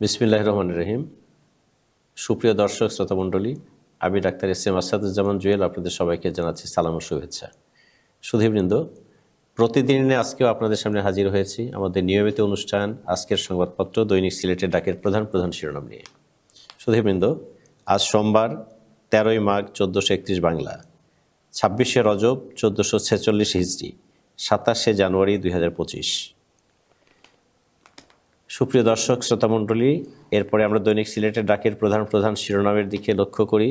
বিসমিল্লাহ রহমান রহিম। সুপ্রিয় দর্শক, শ্রোতামণ্ডলী, আমি doctor S M Asaduzzaman Jewel আপনাদের সবাইকে জানাচ্ছি সালাম ও শুভেচ্ছা। সুধীবৃন্দ, প্রতিদিনে আজকেও আপনাদের সামনে হাজির হয়েছি আমাদের নিয়মিত অনুষ্ঠান, আজকের সংবাদপত্র, দৈনিক সিলেটের ডাকের প্রধান প্রধান শিরোনাম নিয়ে। সুধীবৃন্দ, আজ সোমবার, তেরোই মাঘ, চোদ্দোশো একত্রিশ বাংলা। ছাব্বিশে রজব, চোদ্দোশো ছেচল্লিশ হিজড়ি। সাতাশে জানুয়ারি, দুই হাজার পঁচিশ। সুপ্রিয় দর্শক, শ্রোতামণ্ডলী, এরপরে আমরা দৈনিক সিলেটের ডাকের প্রধান প্রধান শিরোনামের দিকে লক্ষ্য করি।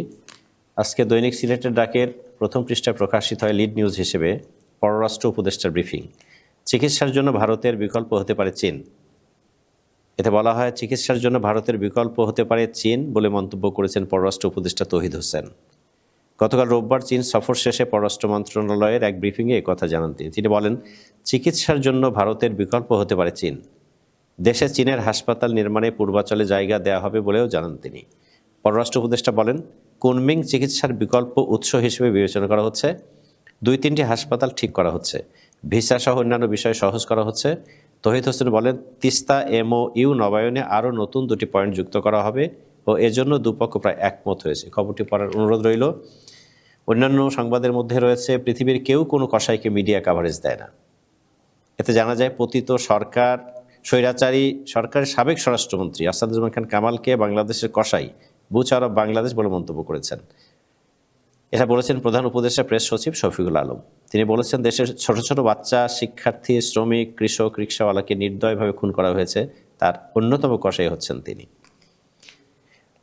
আজকে দৈনিক সিলেটের ডাকের প্রথম পৃষ্ঠায় প্রকাশিত হয় লিড নিউজ হিসেবে পররাষ্ট্র উপদেষ্টার ব্রিফিং। চিকিৎসার জন্য ভারতের বিকল্প হতে পারে চীন। এতে বলা হয়, চিকিৎসার জন্য ভারতের বিকল্প হতে পারে চীন বলে মন্তব্য করেছেন পররাষ্ট্র উপদেষ্টা তহিদ হোসেন। গতকাল রোববার চীন সফর শেষে পররাষ্ট্র মন্ত্রণালয়ের এক ব্রিফিংয়ে কথা জানান তিনি। তিনি বলেন, চিকিৎসার জন্য ভারতের বিকল্প হতে পারে চীন। দেশে চীনের হাসপাতাল নির্মাণে পূর্বাচলে জায়গা দেওয়া হবে বলেও জানান তিনি। পররাষ্ট্র উপদেষ্টা বলেন, কুনমিং চিকিৎসার বিকল্প উৎস হিসেবে বিবেচনা করা হচ্ছে। দুই তিনটি হাসপাতাল ঠিক করা হচ্ছে। ভিসা সহ অন্যান্য বিষয় সহজ করা হচ্ছে। তহিদ হোসেন বলেন, তিস্তা এমও ইউ নবায়নে আরও নতুন দুটি পয়েন্ট যুক্ত করা হবে ও এজন্য দুপক্ষ প্রায় একমত হয়েছে। খবরটি পড়ার অনুরোধ রইল। অন্যান্য সংবাদের মধ্যে রয়েছে, পৃথিবীর কেউ কোনো কসাইকে মিডিয়া কাভারেজ দেয় না। এতে জানা যায়, পতিত সরকার স্বৈরাচারী সরকারের সাবেক স্বরাষ্ট্রমন্ত্রী আসাদুজ্জামান খান কামালকে বাংলাদেশের কসাই, বুচ আরব বাংলাদেশ বলে মন্তব্য করেছেন। এটা বলেছেন প্রধান উপদেষ্টা প্রেস সচিব শফিকুল আলম। তিনি বলেছেন, দেশের ছোট ছোট বাচ্চা, শিক্ষার্থী, শ্রমিক, কৃষক, রিক্সাওয়ালাকে নির্দয়ভাবে খুন করা হয়েছে। তার অন্যতম কসাই হচ্ছেন তিনি।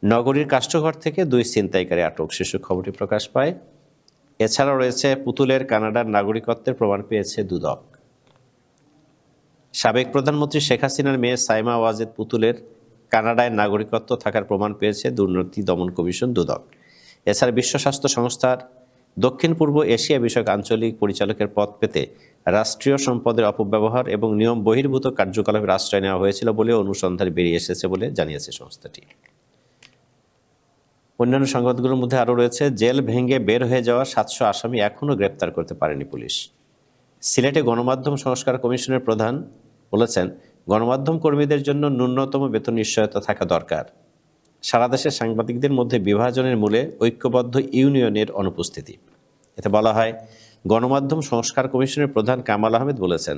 নগরীর কাষ্ঠঘর থেকে দুই ছিনতাইকারী আটক। শিশু খবরটি প্রকাশ পায়। এছাড়াও রয়েছে পুতুলের, কানাডার নাগরিকত্বের প্রমাণ পেয়েছে দুদক। সাবেক প্রধানমন্ত্রী শেখ হাসিনার মেয়ে সাইমা ওয়াজেদ পুতুলের কানাডায় নাগরিকত্ব থাকার প্রমাণ পেয়েছে দুর্নীতি দমন কমিশন দুদক। এছাড়া বিশ্ব স্বাস্থ্য সংস্থার দক্ষিণ পূর্ব এশিয়া বিষয়ক আঞ্চলিক পরিচালকের পদ পেতে রাষ্ট্রীয় সম্পদের অপব্যবহার এবং নিয়ম বহির্ভূত কার্যকলাপের আশ্রয় নেওয়া হয়েছিল বলে অনুসন্ধান বেরিয়ে এসেছে বলে জানিয়েছে সংস্থাটি। অন্যান্য সংবাদগুলোর মধ্যে আরও রয়েছে, জেল ভেঙে বের হয়ে যাওয়া সাতশো আসামি এখনও গ্রেপ্তার করতে পারেনি পুলিশ। সিলেটে গণমাধ্যম সংস্কার কমিশনের প্রধান বলেছেন, গণমাধ্যম কর্মীদের জন্য ন্যূনতম বেতন নিশ্চয়তা থাকা দরকার। সারা দেশের সাংবাদিকদের মধ্যে বিভাজনের মূলে ঐক্যবদ্ধ ইউনিয়নের অনুপস্থিতি। এতে বলা হয়, গণমাধ্যম সংস্কার কমিশনের প্রধান কামাল আহমেদ বলেছেন,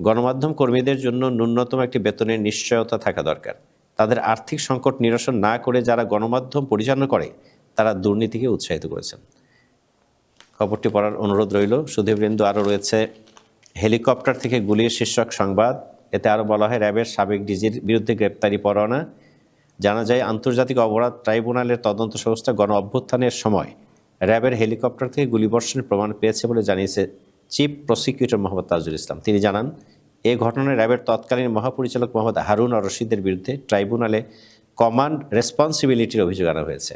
গণমাধ্যম কর্মীদের জন্য ন্যূনতম একটি বেতনের নিশ্চয়তা থাকা দরকার। তাদের আর্থিক সংকট নিরসন না করে যারা গণমাধ্যম পরিচালনা করে, তারা দুর্নীতিকে উৎসাহিত করেছেন। খবরটি পড়ার অনুরোধ রইল। সুধীবৃন্দ আরও রয়েছে। হেলিকপ্টার থেকে গুলির শীর্ষক সংবাদ। এতে আরও বলা হয়, র্যাবের সাবেক ডিজির বিরুদ্ধে গ্রেপ্তারি পরোয়ানা। জানা যায়, আন্তর্জাতিক অপরাধ ট্রাইব্যুনালের তদন্ত সংস্থা গণ অভ্যুত্থানের সময় র্যাবের হেলিকপ্টার থেকে গুলিবর্ষণের প্রমাণ পেয়েছে বলে জানিয়েছে চিফ প্রসিকিউটর মোহাম্মদ তাজুল ইসলাম। তিনি জানান, এ ঘটনায় র্যাবের তৎকালীন মহাপরিচালক মোহাম্মদ হারুন আর রশিদের বিরুদ্ধে ট্রাইব্যুনালে কমান্ড রেসপন্সিবিলিটির অভিযোগ আনা হয়েছে।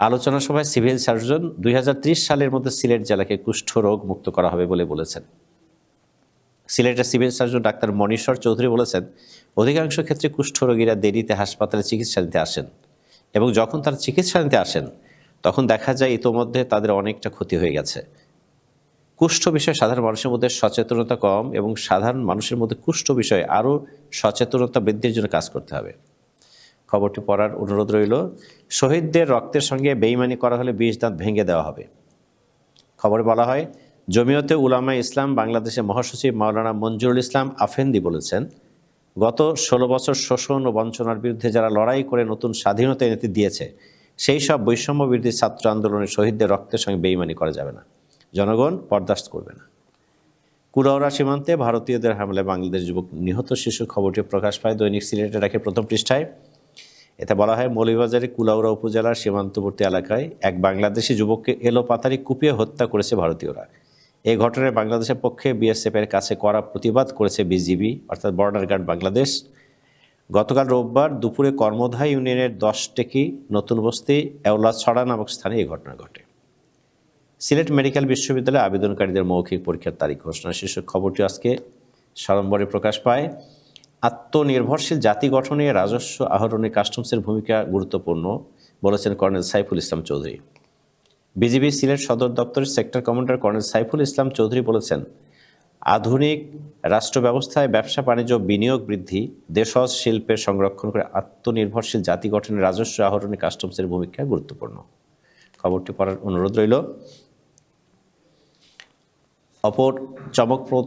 আলোচনা সভায় সিভিল সার্জন দুই হাজার ত্রিশ সালের মধ্যে সিলেট জেলাকে কুষ্ঠ রোগ মুক্ত করা হবে বলে বলেছেন। সিলেটের civil surgeon doctor Monishwar Chowdhury বলেছেন, অধিকাংশ ক্ষেত্রে কুষ্ঠ রোগীরা দেরিতে হাসপাতালে চিকিৎসা নিতে আসেন এবং যখন তারা চিকিৎসা নিতে আসেন, তখন দেখা যায় ইতোমধ্যে তাদের অনেকটা ক্ষতি হয়ে গেছে। কুষ্ঠ বিষয়ে সাধারণ মানুষের মধ্যে সচেতনতা কম এবং সাধারণ মানুষের মধ্যে কুষ্ঠ বিষয়ে আরও সচেতনতা বৃদ্ধির জন্য কাজ করতে হবে। খবরটি পড়ার অনুরোধ রইল, শহীদদের রক্তের সঙ্গে বেইমানি করা হলে বিষ দাঁত ভেঙে দেওয়া হবে। খবরে বলা হয়, জমিয়তে উলামা ইসলাম বাংলাদেশের মহাসচিব মাওলানা মঞ্জুরুল ইসলাম আফেন্দি বলেছেন, গত ষোলো বছর শোষণ ও বঞ্চনার বিরুদ্ধে যারা লড়াই করে নতুন স্বাধীনতা এনে দিয়েছে, সেই সব বৈষম্য বিরোধী ছাত্র আন্দোলনের শহীদদের রক্তের সঙ্গে বেইমানি করা যাবে না। জনগণ বরদাস্ত করবে না। কুড়াওড়া সীমান্তে ভারতীয়দের হামলায় বাংলাদেশ যুবক নিহত শিশুর খবরটি প্রকাশ পায় দৈনিক সিলেটে রাখে প্রথম পৃষ্ঠায়। এতে বলা হয় মৌলভীবাজারের কুলাউড়া উপজেলার সীমান্তবর্তী এলাকায় এক বাংলাদেশি যুবককে এলো পাতারি কুপিয়ে হত্যা করেছে ভারতীয়রা। এই ঘটনায় বাংলাদেশের পক্ষে বিএসএফের কাছে করা প্রতিবাদ করেছে বিজিবি, অর্থাৎ বর্ডার গার্ড বাংলাদেশ। গতকাল রোববার দুপুরে কর্মধাই ইউনিয়নের দশ টেকি নতুন বস্তি এওলা ছড়া নামক স্থানে এই ঘটনা ঘটে। সিলেট মেডিকেল বিশ্ববিদ্যালয়ে আবেদনকারীদের মৌখিক পরীক্ষার তারিখ ঘোষণা শীর্ষক খবরটি আজকে সাড়ম্বরে প্রকাশ পায়। আত্মনির্ভরশীল জাতি গঠনে রাজস্ব আহরণে কাস্টমসের ভূমিকা গুরুত্বপূর্ণ, বলেছেন কর্নেল সাইফুল ইসলাম চৌধুরী। বিজিবি সিলেট সদর দপ্তরের sector commander colonel Saiful Islam Chowdhury বলেছেন, আধুনিক রাষ্ট্র ব্যবস্থায় ব্যবসা, বাণিজ্য, বিনিয়োগ বৃদ্ধি, দেশজ শিল্পের সংরক্ষণ করে আত্মনির্ভরশীল জাতি গঠনে রাজস্ব আহরণে কাস্টমসের ভূমিকা গুরুত্বপূর্ণ। খবরটি পড়ার অনুরোধ রইল। অপর চমকপ্রদ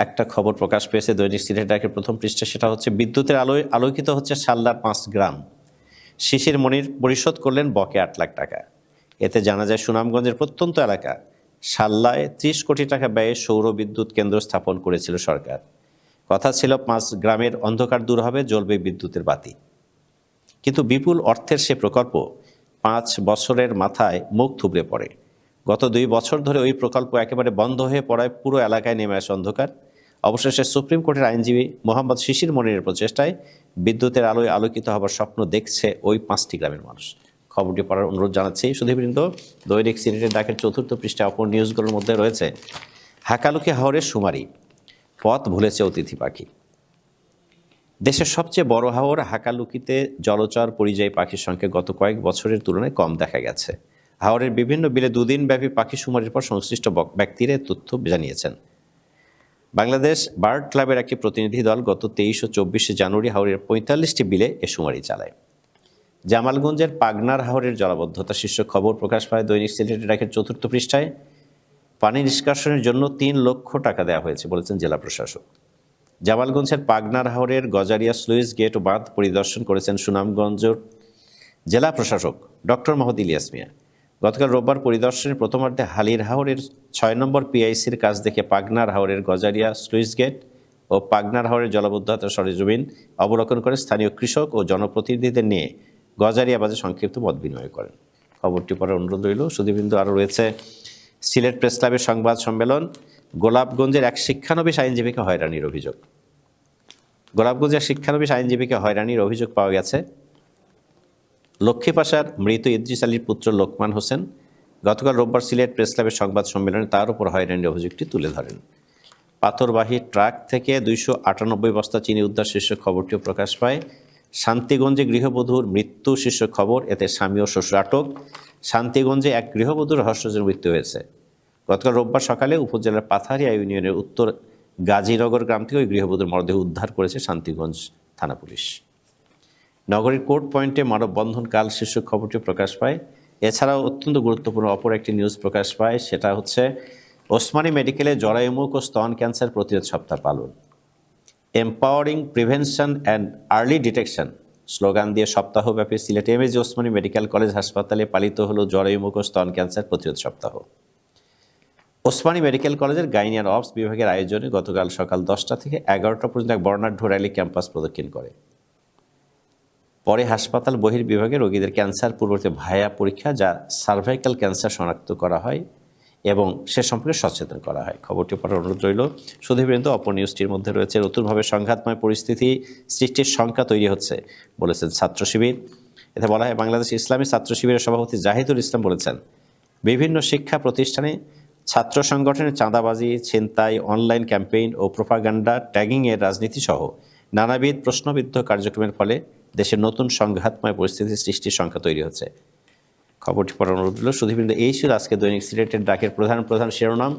একটা খবর প্রকাশ পেয়েছে দৈনিক সিলেট ডাকের প্রথম পৃষ্ঠা, সেটা হচ্ছে, বিদ্যুতের আলোয় আলোকিত হচ্ছে সাল্লার পাঁচ গ্রাম। শিশির মনির পরিশোধ করলেন বকে আট লাখ টাকা। এতে জানা যায়, সুনামগঞ্জের প্রত্যন্ত এলাকা সাল্লায় ত্রিশ কোটি টাকা ব্যয়ে সৌর বিদ্যুৎ কেন্দ্র স্থাপন করেছিল সরকার। কথা ছিল, পাঁচ গ্রামের অন্ধকার দূর হবে, জ্বলবে বিদ্যুতের বাতি। কিন্তু বিপুল অর্থের সে প্রকল্প পাঁচ বছরের মাথায় মুখ থুবড়ে পড়ে। গত দুই বছর ধরে ওই প্রকল্প একেবারে বন্ধ হয়ে পড়ায় পুরো এলাকায় নেমে আসে অন্ধকার। অবশেষে সুপ্রিম কোর্টের আইনজীবী মোহাম্মদ শিশির মনিরের প্রচেষ্টায় বিদ্যুতের আলোয় আলোকিত হবার স্বপ্ন দেখছে ওই পাঁচটি গ্রামের মানুষ। খবরটি পড়ার অনুরোধ জানাচ্ছি। সুধীবৃন্দ, দৈনিক সিনেটের ডাকের চতুর্থ পৃষ্ঠা অপর নিউজগুলোর মধ্যে রয়েছে, হাকালুকি হাওরের সুমারি, পথ ভুলেছে অতিথি পাখি। দেশের সবচেয়ে বড় হাওর হাকালুকিতে জলচর পরিযায়ী পাখির সংখ্যা গত কয়েক বছরের তুলনায় কম দেখা গেছে। হাওরের বিভিন্ন বিলে দুদিন ব্যাপী পাখি শুমারির পর সংশ্লিষ্ট ব্যক্তিরা তথ্য জানিয়েছেন। বাংলাদেশ বার্ড ক্লাবের একটি প্রতিনিধি দল গত তেইশ ও চব্বিশে জানুয়ারি হাওরের পঁয়তাল্লিশটি বিলে এ শুমারি চালায়। জামালগঞ্জের পাগনার হাওরের জলাবদ্ধতা শীর্ষক খবর প্রকাশ পায় দৈনিক সিলেটের ডাকের চতুর্থ পৃষ্ঠায়। পানি নিষ্কাশনের জন্য তিন লক্ষ টাকা দেওয়া হয়েছে বলেছেন জেলা প্রশাসক। জামালগঞ্জের পাগনার হাওরের গজারিয়া স্লুইস গেট ও বাঁধ পরিদর্শন করেছেন সুনামগঞ্জ জেলা প্রশাসক ডক্টর মোহাম্মদ ইলিয়াস মিয়া। গতকাল রোববার পরিদর্শনের প্রথমার্ধে হালির হাওরের ছয় নম্বর পিআইসির কাজ দেখে পাগনার হাওরের গজারিয়া স্লুইস গেট ও পাগনার হাওরের জলাবদ্ধতা সরেজমিন অবলোকন করে স্থানীয় কৃষক ও জনপ্রতিনিধিদের নিয়ে গজারিয়া বাজে সংক্ষিপ্ত মত বিনিময় করেন। খবরটি পরে অনুরোধ রইল। সুদীবিন্দু আরও রয়েছে। সিলেট প্রেস ক্লাবের সংবাদ সম্মেলন, গোলাপগঞ্জের এক শিক্ষানবিশ আইনজীবীকে হয়রানির অভিযোগ। গোলাপগঞ্জের শিক্ষানবিশ আইনজীবীকে হয়রানির অভিযোগ পাওয়া গেছে। লক্ষ্মীপাশার মৃত ইদ্রিস আলীর পুত্র লোকমান হোসেন গতকাল রোববার সিলেট প্রেস ক্লাবের সংবাদ সম্মেলনে তার উপর হয়রানির অভিযোগটি তুলে ধরেন। পাথরবাহী ট্রাক থেকে দুইশো আটানব্বই বস্তা চিনি উদ্ধার শীর্ষক খবরটিও প্রকাশ পায়। শান্তিগঞ্জে গৃহবধূর মৃত্যু শীর্ষক খবর, এতে স্বামী ও শ্বশুর আটক। শান্তিগঞ্জে এক গৃহবধূর রহস্যজনক মৃত্যু হয়েছে। গতকাল রোববার সকালে উপজেলার পাথারিয়া ইউনিয়নের উত্তর গাজীনগর গ্রাম থেকে ওই গৃহবধূর মরদেহ উদ্ধার করেছে শান্তিগঞ্জ থানা পুলিশ। নগরীর কোর্ট পয়েন্টে মানববন্ধন কাল শীর্ষক খবরটি প্রকাশ পায়। এছাড়াও অত্যন্ত গুরুত্বপূর্ণ অপর একটি নিউজ প্রকাশ পায়, সেটা হচ্ছে ওসমানী মেডিকেলে জরায়ুমুখ ও স্তন ক্যান্সার প্রতিরোধ সপ্তাহ পালন। Empowering prevention and early detection slogan দিয়ে সপ্তাহব্যাপী Sylhet MAG Osmani medical college হাসপাতালে পালিত হলো জরায়ুমুখ ও স্তন ক্যান্সার প্রতিরোধ সপ্তাহ। ওসমানী মেডিকেল কলেজের গাইনি অ্যান্ড অফস বিভাগের আয়োজনে গতকাল সকাল দশটা থেকে এগারোটা পর্যন্ত এক বর্ণাঢ্য র্যালি ক্যাম্পাস প্রদক্ষিণ করে। পরে হাসপাতাল বহির্বিভাগে রোগীদের ক্যান্সার পূর্ববর্তী ভায়া পরীক্ষা, যা সার্ভাইকাল ক্যান্সার শনাক্ত করা হয় এবং সে সম্পর্কে সচেতন করা হয়। খবরটি পড়ার অনুরোধ রইল। সুধীবৃন্দ অপর নিউজটির মধ্যে রয়েছে, নতুনভাবে সংঘাতময় পরিস্থিতি, সৃষ্টির সংখ্যা তৈরি হচ্ছে, বলেছেন ছাত্র শিবির। এতে বলা হয়, বাংলাদেশ ইসলামী ছাত্র শিবিরের সভাপতি জাহিদুল ইসলাম বলেছেন, বিভিন্ন শিক্ষা প্রতিষ্ঠানে ছাত্র সংগঠনের চাঁদাবাজি, ছিনতাই অনলাইন ক্যাম্পেইন ও প্রোপাগান্ডা ট্যাগিংয়ের রাজনীতি সহ নানাবিধ প্রশ্নবিদ্ধ কার্যক্রমের ফলে দেশের নতুন সংঘাতময় পরিস্থিতি সৃষ্টির সংখ্যা তৈরি হচ্ছে। খবরটি পড়ার অনুরোধ রইল। সুধীবৃন্দ এই ছিল আজকে দৈনিক সিলেটের ডাকের প্রধান প্রধান শিরোনাম।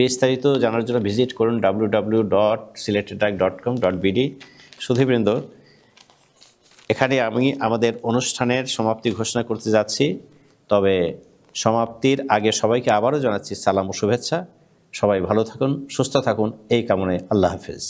বিস্তারিত জানার জন্য ভিজিট করুন ডাব্লিউ ডাব্লিউ ডট সিলেটের Dak dot com dot BD সুধীবৃন্দ এখানে আমি আমাদের অনুষ্ঠানের সমাপ্তি ঘোষণা করতে যাচ্ছি। তবে সমাপ্তির আগে সবাইকে আবারও জানাচ্ছি সালাম ও শুভেচ্ছা। সবাই ভালো থাকুন, সুস্থ থাকুন। এই কামনায় আল্লাহ হাফিজ।